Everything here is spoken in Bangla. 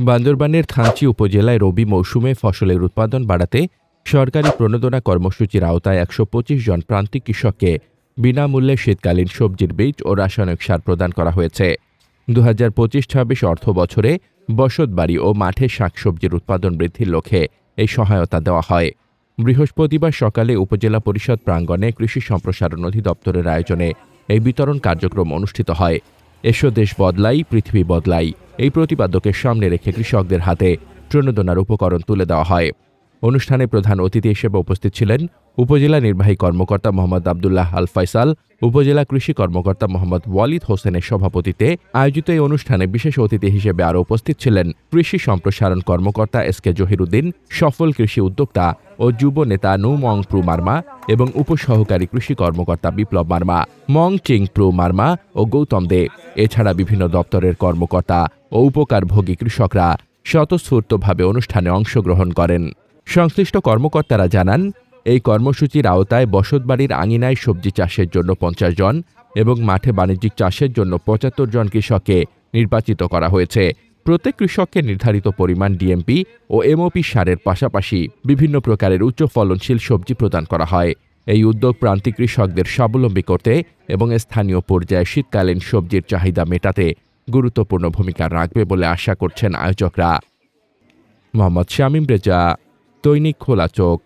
বান্দরবানের থানচি উপজেলায় রবি মৌসুমে ফসলের উৎপাদন বাড়াতে সরকারি প্রণোদনা কর্মসূচির আওতায় একশো পঁচিশ জন প্রান্তিক কৃষককে বিনামূল্যে শীতকালীন সবজির বীজ ও রাসায়নিক সার প্রদান করা হয়েছে। দু হাজার পঁচিশ ছাব্বিশ অর্থ বছরে বসতবাড়ি ও মাঠে শাকসবজির উৎপাদন বৃদ্ধির লক্ষ্যে এই সহায়তা দেওয়া হয়। বৃহস্পতিবার সকালে উপজেলা পরিষদ প্রাঙ্গণে কৃষি সম্প্রসারণ অধিদপ্তরের আয়োজনে এই বিতরণ কার্যক্রম অনুষ্ঠিত হয়। এসো দেশ বদলাই, পৃথিবী বদলাই। এই প্রতিপাদ্যকে সামনে রেখে কৃষকদের হাতে প্রণোদনার উপকরণ তুলে দেওয়া হয়। অনুষ্ঠানে প্রধান অতিথি হিসেবে উপস্থিত ছিলেন উপজেলা নির্বাহী কর্মকর্তা মোহাম্মদ আবদুল্লাহ আল ফয়সাল, উপজেলা কৃষি কর্মকর্তা মোহাম্মদ ওয়ালিদ হোসেনের সভাপতিতে আয়োজিত এই অনুষ্ঠানে বিশেষ অতিথি হিসেবে আরও উপস্থিত ছিলেন কৃষি সম্প্রসারণ কর্মকর্তা এস কে জহিরুদ্দিন, সফল কৃষি উদ্যোক্তা ও যুব নেতা নু মং প্রু মার্মা এবং উপসহকারী কৃষি কর্মকর্তা বিপ্লব মার্মা, মং চিং প্রু মার্মা ও গৌতম দে। এছাড়া বিভিন্ন দপ্তরের কর্মকর্তা ও উপকারভোগী কৃষকরা স্বতঃস্ফূর্তভাবে অনুষ্ঠানে অংশগ্রহণ করেন। সংশ্লিষ্ট কর্মকর্তারা জানান, এই কর্মসূচির আওতায় বসতবাড়ির আঙিনায় সবজি চাষের জন্য পঞ্চাশ জন এবং মাঠে বাণিজ্যিক চাষের জন্য পঁচাত্তর জন কৃষককে নির্বাচিত করা হয়েছে। প্রত্যেক কৃষককে নির্ধারিত পরিমাণ ডিএমপি ও এমওপি সারের পাশাপাশি বিভিন্ন প্রকারের উচ্চ ফলনশীল সবজি প্রদান করা হয়। এই উদ্যোগ প্রান্তিক কৃষকদের স্বাবলম্বী করতে এবং স্থানীয় পর্যায়ে শীতকালীন সবজির চাহিদা মেটাতে গুরুত্বপূর্ণ ভূমিকা রাখবে বলে আশা করছেন আয়োজকরা। মোহাম্মদ শামীম রেজা, দৈনিক খোলা চোখ।